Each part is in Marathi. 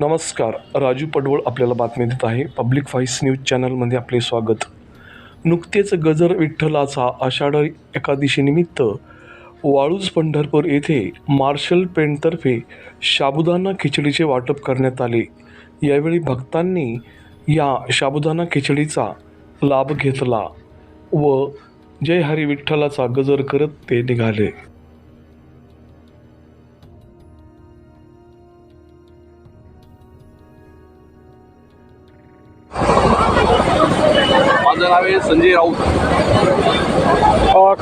नमस्कार राजू पडवळ आपल्याला बातमी देत आहे. पब्लिक व्हॉइस न्यूज चॅनलमध्ये आपले स्वागत. नुकतेच गजर विठ्ठलाचा आषाढ एकादशीनिमित्त वाळूज पंढरपूर येथे मार्शल पेंटतर्फे शाबुदाना खिचडीचे वाटप करण्यात आले. यावेळी भक्तांनी या शाबुदाना खिचडीचा लाभ घेतला व जय हरी विठ्ठलाचा गजर करत ते निघाले. माझं नाव आहे संजय राऊत.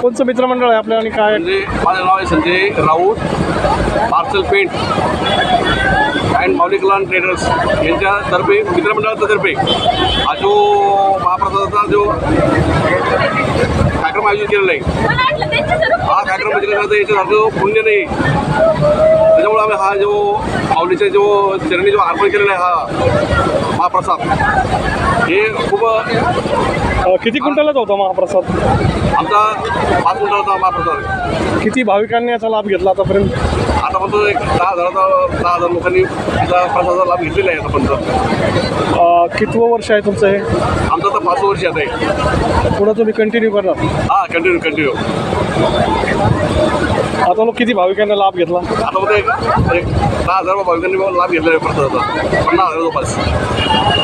कोणचं मित्रमंडळ आहे आपल्या आणि काय? म्हणजे माझं नाव आहे Sanjay Raut parcel paint and Mauli Kalan traders यांच्यातर्फे मित्रमंडळाच्या तर्फे हा जो महाप्रसादाचा जो कार्यक्रम आयोजित केलेला आहे हा कार्यक्रम केल्यानंतर याच्यात जो पुण्य नाही. त्याच्यामुळे आम्ही हा जो माऊलीचा जो चरणी जो अर्पण केलेला आहे हा महाप्रसाद हे खूप अ, किती क्विंटलच होता महाप्रसाद? आमचा पाच मिनिटाचा महाप्रसाद. आहे किती भाविकांनी याचा लाभ घेतला आतापर्यंत? आतापर्यंत एक दहा हजाराचा दहा हजार लोकांनी त्याचा प्रसादाचा लाभ घेतलेला आहे आतापर्यंत. अ, कितवं वर्ष आहे तुमचं हे? आमचा आता पाच वर्षात आहे पुढं तुम्ही कंटिन्यू करणार. हा कंटिन्यू कंटिन्यू आता लोक किती भाविकांना लाभ घेतला? आता मध्ये एक दहा हजार भाविकांनी लाभ घेतलेला आहे प्रसादाचा पन्नास हजार रुपये